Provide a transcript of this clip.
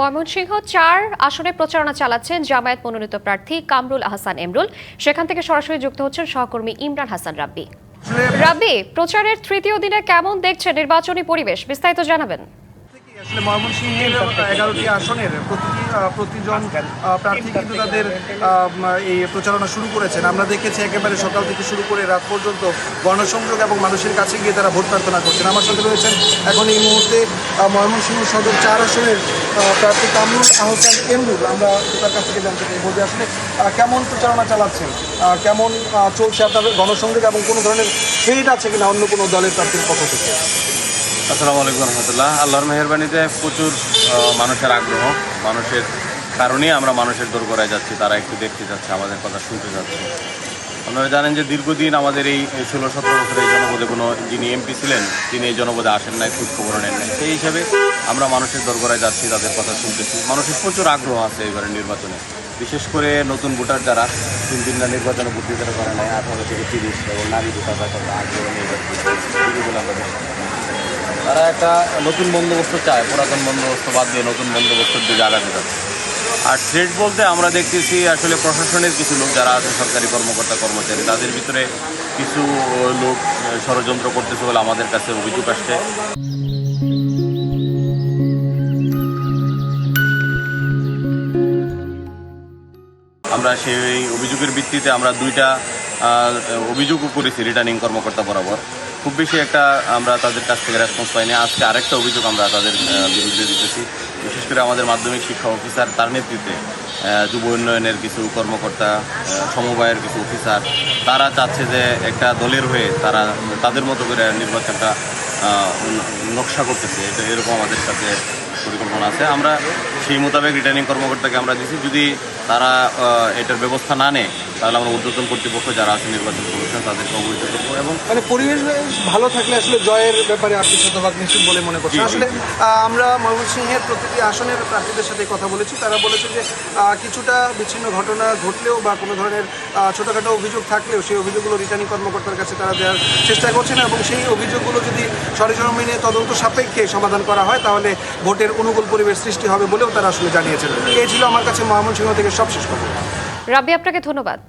ময়মনসিংহ চার আসনে প্রচারণা চালাচ্ছেন জামায়াত মনোনীত প্রার্থী কামরুল আহসান এমরুল। সেখান থেকে সরাসরি যুক্ত হচ্ছেন সহকর্মী ইমরান হাসান রাব্বি। রাব্বি, প্রচারের তৃতীয় দিনে কেমন দেখছে নির্বাচনী পরিবেশ? বিস্তারিত জানাবেন। আসলে ময়মনসিংহের এগারোটি আসনের প্রতিটি প্রতিজন প্রার্থী কিন্তু তাদের এই প্রচারণা শুরু করেছেন। আমরা দেখেছি একেবারে সকাল থেকে শুরু করে রাত পর্যন্ত গণসংযোগ এবং মানুষের কাছে গিয়ে তারা ভোট প্রার্থনা করছেন। আমার সাথে রয়েছেন এখন এই মুহূর্তে ময়মনসিংহ সদর চার আসনের প্রার্থী কামরুল আহসান এমরুল। আমরা তার কাছ থেকে জানতে চাই বলতে আসলে কেমন প্রচারণা চালাচ্ছেন? কেমন চলছে আপনাদের গণসংযোগ এবং কোনো ধরনের হেড আছে কিনা অন্য কোনো দলের প্রার্থীর পক্ষ থেকে? আসসালামু আলাইকুম রহমতুল্লাহ। আল্লাহর মেহরবানিতে প্রচুর মানুষের আগ্রহ, মানুষের কারণেই আমরা মানুষের দোরগোড়ায় যাচ্ছি, তারা একটু দেখতে যাচ্ছে, আমাদের কথা শুনতে যাচ্ছে। আপনারা জানেন যে দীর্ঘদিন আমাদের এই ষোলো, সতেরো বছরের জনপদে কোনো যিনি এমপি ছিলেন, তিনি এই জনপদে আসেন নাই খোঁজ খবর নেন নাই। সেই হিসাবে আমরা মানুষের দোরগোড়ায় যাচ্ছি, তাদের কথা শুনতেছি। মানুষের প্রচুর আগ্রহ আছে এবারে নির্বাচনে। বিশেষ করে নতুন ভোটার যারা, তিন তিনটা নির্বাচনে ভোট দিতে পারে নাই, আঠারো থেকে তিরিশ এবং নারী ভোটার তাদের আগ্রহ। তারা একটা নতুন বন্দোবস্ত চায়, পুরাতন বন্দোবস্ত বাদ দিয়ে নতুন বন্দোবস্তের দিকে আগাতে যাচ্ছে আর থ্রেড বলতে আমরা দেখতেছি আসলে প্রশাসনের কিছু লোক যারা আছে, সরকারি কর্মকর্তা, কর্মচারী, তাদের ভিতরে কিছু লোক ষড়যন্ত্র করতেছে বলে আমাদের কাছে অভিযোগ আসছে। আমরা সেই অভিযোগের ভিত্তিতে আমরা দুইটা অভিযোগও করেছি রিটার্নিং কর্মকর্তা বরাবর। খুব বেশি একটা আমরা তাদের কাছ থেকে রেসপন্স পাইনি। আজকে আরেকটা অভিযোগ আমরা তাদের বিরুদ্ধে দিতেছি। বিশেষ করে আমাদের মাধ্যমিক শিক্ষা অফিসার তার নেতৃত্বে যুব উন্নয়নের কিছু কর্মকর্তা সমবায়ের কিছু অফিসার তারা চাচ্ছে যে একটা দলের হয়ে তারা তাদের মতো করে নির্বাচনটা নকশা করতেছে। এটা এরকম আমাদের সাথে পরিকল্পনা আছে। আমরা সেই মোতাবেক রিটার্নিং কর্মকর্তাকে আমরা দিছি। যদি তারা এটার ব্যবস্থা না নেয় তাহলে আমরা ঊর্ধ্বতন কর্তৃপক্ষ যারা আছে নির্বাচন কমিশন তাদেরকে অবহিত করব এবং মানে পরিবেশ ভালো থাকলে আসলে জয়ের ব্যাপারে আপনি শতভাগ নিশ্চিত বলে মনে করছেন। আসলে আমরা ময়মনসিংহের প্রতিটি আসনের প্রার্থীদের সাথে কথা বলেছি। তারা বলেছে যে কিছুটা বিচ্ছিন্ন ঘটনা ঘটলেও বা কোনো ধরনের ছোটোখাটো অভিযোগ থাকলেও সেই অভিযোগগুলো রিটার্নিং কর্মকর্তার কাছে তারা দেওয়ার চেষ্টা করছেন এবং সেই অভিযোগগুলো যদি সরেজমিনে তদন্ত সাপেক্ষে সমাধান করা হয় তাহলে ভোটের অনুকূল পরিবেশ সৃষ্টি হবে বলেও তারা আসলে জানিয়েছেন। এই ছিল আমার কাছে ময়মনসিংহ থেকে সবশেষ খবর। রাব্বি আপনাকে ধন্যবাদ।